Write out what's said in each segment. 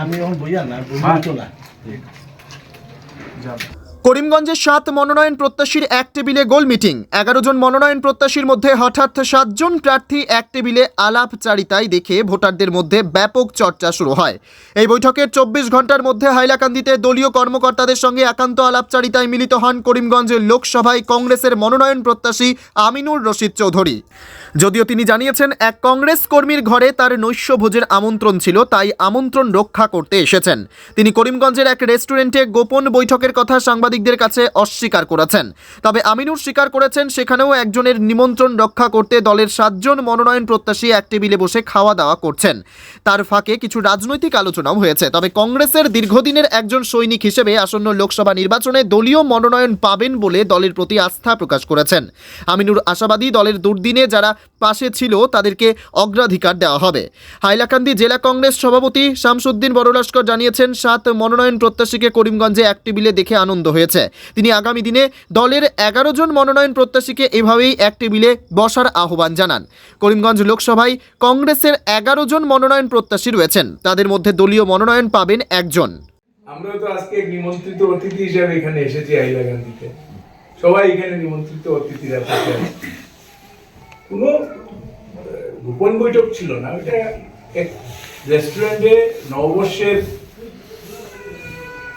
আমি এখন বইয়া না হ্যাঁ। বুঝতো না করিমগঞ্জে সাত মনোনয়ন প্রত্যাশীর এক টেবিলে গোল মিটিং। এগারো জন মনোনয়ন প্রত্যাশীর মধ্যে হঠাৎ সাতজন প্রার্থী এক টেবিলে আলাপচারিতায় দেখে ভোটারদের মধ্যে ব্যাপক চর্চা শুরু হয়। এই বৈঠকের চব্বিশ ঘণ্টার মধ্যে হাইলাকান্দিতে দলীয় কর্মকর্তাদের সঙ্গে একান্ত আলাপচারিতায় মিলিত হন করিমগঞ্জের লোকসভায় কংগ্রেসের মনোনয়ন প্রত্যাশী আমিনুর রশিদ চৌধুরী। যদিও তিনি জানিয়েছেন, এক কংগ্রেস কর্মীর ঘরে তার নৈশ ভোজের আমন্ত্রণ ছিল, তাই আমন্ত্রণ রক্ষা করতে এসেছেন। তিনি করিমগঞ্জের এক রেস্টুরেন্টে গোপন বৈঠকের কথা সাংবাদিকদের কাছে অস্বীকার করেছেন। তবে আমিনুর স্বীকার করেছেন, সেখানেও একজনের নিমন্ত্রণ রক্ষা করতে দলের সাতজন মনোনয়ন প্রত্যাশী এক টেবিলে বসে খাওয়া দাওয়া করছেন। তার ফাঁকে কিছু রাজনৈতিক আলোচনাও হয়েছে। তবে কংগ্রেসের দীর্ঘদিনের একজন সৈনিক হিসেবে আসন্ন লোকসভা নির্বাচনে দলীয় মনোনয়ন পাবেন বলে দলের প্রতি আস্থা প্রকাশ করেছেন। আমিনুর আশাবাদী দলের দুর্দিনে যারা পাশে ছিল, তাদেরকে অগ্রাধিকার দেওয়া হবে। হাইলাকান্দি জেলা কংগ্রেস সভাপতি শামসুদ্দিন বড়লস্কর জানিয়েছেন, সাত মনোনয়ন প্রত্যাশীকে করিমগঞ্জে এক টেবিলে দেখে আনন্দ হয়েছে। তিনি আগামী দিনে দলের এগারো জন মনোনয়ন প্রত্যাশীকে এভাবেই এক টেবিলে বসার আহ্বান জানান। করিমগঞ্জ লোকসভায় কংগ্রেসের এগারো জন মনোনয়ন প্রত্যাশী রয়েছেন। তাদের মধ্যে দলীয় মনোনয়ন পাবেন একজন। আমরা তো আজকে নিমন্ত্রিত অতিথি হিসেবে এখানে এসেছি হাইলাকান্দিতে সবাই এখানে নিমন্ত্রিত অতিথিরা। কোনো গোপন বৈঠক ছিল না। এটা এক রেস্টুরেন্টে নববর্ষের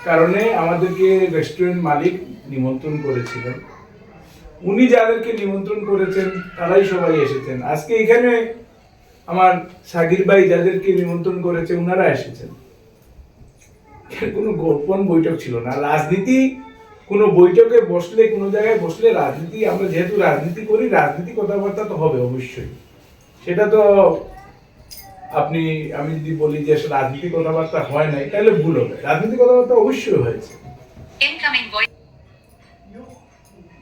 কারণে আমাদেরকে রেস্টুরেন্ট মালিক নিমন্ত্রণ করেছিলেন। উনি যাদেরকে নিমন্ত্রণ করেছেন, তারাই সবাই এসেছেন। আজকে এখানে আমার সাগির ভাই যাদেরকে নিমন্ত্রণ করেছে ওনারা এসেছেন। কোনো গোপন বৈঠক ছিল না। রাজনীতি, কোনো বৈঠকে বসলে, কোনো জায়গায় বসলে রাজনীতি, আমরা যেহেতু রাজনীতি করি, রাজনীতি কথাবার্তা তো হবে অবশ্যই। সেটা তো আপনি আমি যদি বলি যে রাজনীতি কথাবার্তা হয় নাই তাহলে ভুল হবে। রাজনীতি কথাবার্তা অবশ্যই হয়েছে।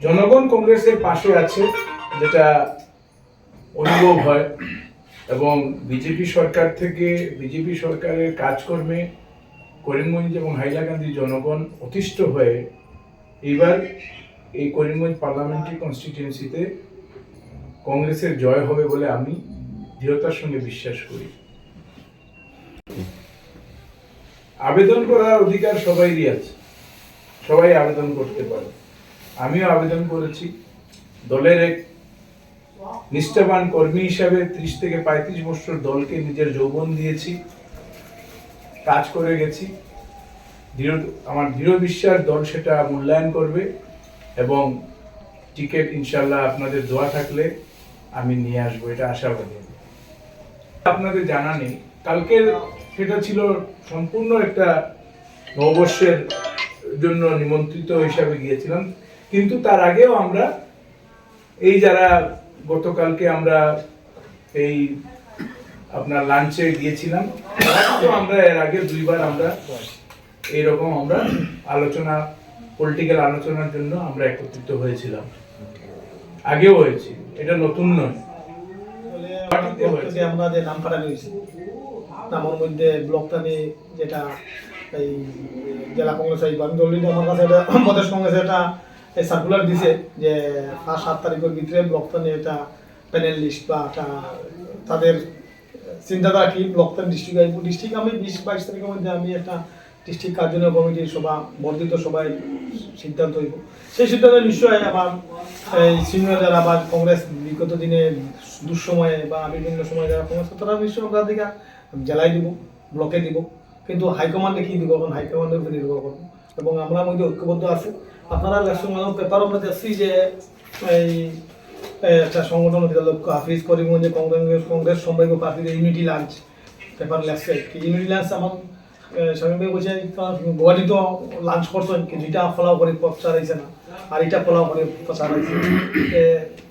জনগণ কংগ্রেসের পাশে আছে যেটা অনুভব হয় এবং বিজেপি সরকার থেকে বিজেপি সরকারের কাজকর্মে করিমগঞ্জ এবং হাইলাকান্দি জনগণ অতিষ্ঠ হয়ে এইবার এই করিমগঞ্জ পার্লামেন্টারি কনস্টিটিউয়েন্সিতে কংগ্রেসের জয় হবে বলে আমি দৃঢ়তার সঙ্গে বিশ্বাস করি। আবেদন করার অধিকার সবাইরই আছে। সবাই আবেদন করতে পারে। আমিও আবেদন করেছি। দলের এক নিষ্ঠাবান কর্মী হিসাবে ত্রিশ থেকে পঁয়ত্রিশ বছর দলকে নিজের যৌবন দিয়েছি, কাজ করে গেছি। দৃঢ়, আমার দৃঢ় বিশ্বাস দল সেটা মূল্যায়ন করবে এবং টিকিট ইনশাল্লাহ আপনাদের দোয়া থাকলে আমি নিয়ে আসব, এটা আশাবাদী। আপনাদের জানা নেই। কালকের সেটা ছিল সম্পূর্ণ একটা নববর্ষের জন্য নিমন্ত্রিত হিসাবে গিয়েছিলাম। কিন্তু তার আগেও আমরা এই যারা গতকালকে আমরা এই আপনার লাঞ্চে গিয়েছিলাম তো আমরা এর আগে দুইবার আমরা এইরকম আমরা আলোচনা পলিটিক্যাল আলোচনার জন্য আমরা একত্রিত হয়েছিলাম। আগেও হয়েছি, এটা নতুন নয়। থেকে নাম পাঠানো হয়েছে। নামের মধ্যে ব্লকটা নিয়ে যেটা এই জেলা কংগ্রেস এই আমি অলরেডি আমার কাছে এটা, প্রদেশ কংগ্রেসে একটা সার্কুলার দিছে যে পাঁচ, সাত তারিখের ভিতরে ব্লকটা নিয়ে একটা প্যানেল লিস্ট বা একটা তাদের চিন্তাধারা কি? ব্লকটা ডিস্ট্রিক্ট আইব ডিস্ট্রিক্ট আমি বিশ, বাইশ তারিখের মধ্যে আমি একটা ডিস্ট্রিক্ট কার্যনির্বাহী কমিটির সভা, বর্ধিত সবাই সিদ্ধান্ত হইব। সেই সিদ্ধান্ত নিশ্চয়ই আমার এই সিনিয়র যারা বা কংগ্রেস বিগত দিনে দুঃসময়ে বা বিভিন্ন সময়ে যারা কংগ্রেস, তারা নিশ্চয় অগ্রাধিকার জেলায় দিব ব্লকে দিব। কিন্তু হাইকমান্ডে কি দিব, এখন হাইকমান্ডের উপর নির্ভর করব এবং আমরা মধ্যে ঐক্যবদ্ধ আছে। আপনারা ইলেকশন পেপার আমরা দেখছি যে, এই একটা সংগঠন লক্ষ্য হাফিজ করিমগঞ্জে কংগ্রেস কংগ্রেস সম্ভাব্য প্রার্থীদের ইউনিটি লাঞ্চ পেপার লেখছে। ইউনিটি লাঞ্চ আমার স্বামী ভাই বলছে গুয়াহাটি তো লাঞ্চ করছেন কিন্তু এটা ফলাও করে প্রচার হয়েছে না। আর এটা ফলাও করে প্রচার হয়েছে। এ,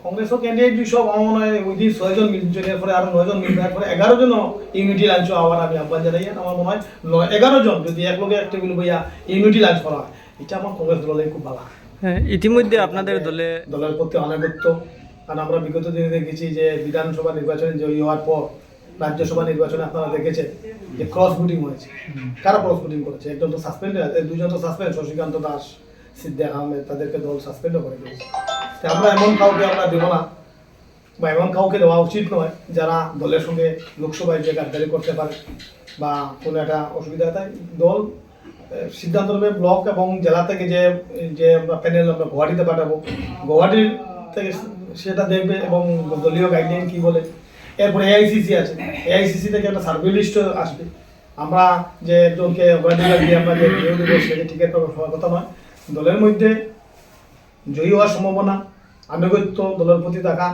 কংগ্রেসের ক্যান্ডিডেট সব আমার মনে হয় ওই দিন ছয়জন মিলজনের পরে আরও নয়জন মিলবে পরে এগারো জন ইউনিটি লাঞ্চ আবার আমি আহ্বান জানাই। আমার মনে হয় নয় এগারো জন যদি এক লোকে একটা টেবিল বইয়া ইউনিটি লাঞ্চ করা হয় এটা আমার কংগ্রেস দলের খুব ভালো। হ্যাঁ ইতিমধ্যে আপনাদের দলে দলের প্রতি অনাগত্য। কারণ আমরা বিগত দিনে দেখেছি যে বিধানসভা নির্বাচনে জয়ী হওয়ার পর রাজ্যসভা নির্বাচনে আপনারা দেখেছেন যে ক্রস ভোটিং হয়েছে। কারা ক্রস ভোটিং করেছে? একজন তো সাসপেন্ড দুজন তো সাসপেন্ড শশীকান্ত দাস, সিদ্দিক আহমেদ, তাদেরকে দল সাসপেন্ডও করে দিয়েছে। আমরা এমন কাউকে আমরা দেবো না, বা এমন কাউকে দেওয়া উচিত নয় যারা দলের সঙ্গে লোকসভায় যে গাদ্দারি করতে পারে, বা কোনো একটা অসুবিধা তাই দল সিদ্ধান্ত নেবে ব্লক এবং জেলা থেকে যে যে আমরা প্যানেল আমরা গুয়াহাটিতে পাঠাবো। গুয়াহাটির থেকে সেটা দেখবে এবং দলীয় গাইডলাইন কি বলে এরপরে এআইসিসি আছে। এআইসিসি থেকে একটা সার্ভে লিস্ট আসবে। আমরা যে একজনকে অগ্রাধিকার দিয়ে আমরা যে নিয়োগ দেবো, সেটা কথা নয়। দলের মধ্যে জয়ী হওয়ার সম্ভাবনা, আনুগত্য, দলের প্রতি থাকা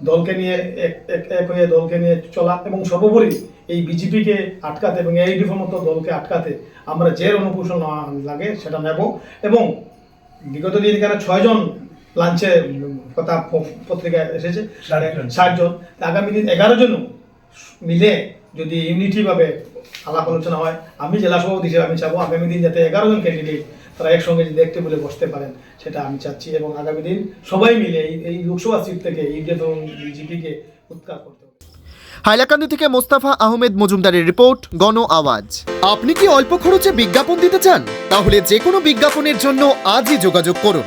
দলকে নিয়ে এক এক হয়ে দলকে নিয়ে চলা এবং সর্বোপরি এই বিজেপিকে আটকাতে এবং এইডিএফের মতো দলকে আটকাতে আমরা যে নেওয়া লাগে সেটা নেব। এবং বিগত দিন এখানে ছয়জন লাঞ্চে কথা পত্রিকায় এসেছে ষাটজন। আগামী দিন এগারো জন মিলে যদি ইউনিটিভাবে আলাপ আলোচনা হয় আমি জেলা সভাপতি হিসেবে আমি চাবো আগামী দিন যাতে এগারো জন ক্যান্ডিডেট তারা একসঙ্গে যদি দেখতে বলে বসতে পারেন সেটা আমি চাচ্ছি এবং আগামী দিন সবাই মিলে এই এই লোকসভা সিট থেকে ইউডিএফ এবং বিজেপিকে উৎখাত করতে হবে। হাইলাকান্দি থেকে মোস্তাফা আহমেদ মজুমদারের রিপোর্ট গণ আওয়াজ। আপনি কি অল্প খরচে বিজ্ঞাপন দিতে চান? তাহলে যে কোনো বিজ্ঞাপনের জন্য আজই যোগাযোগ করুন।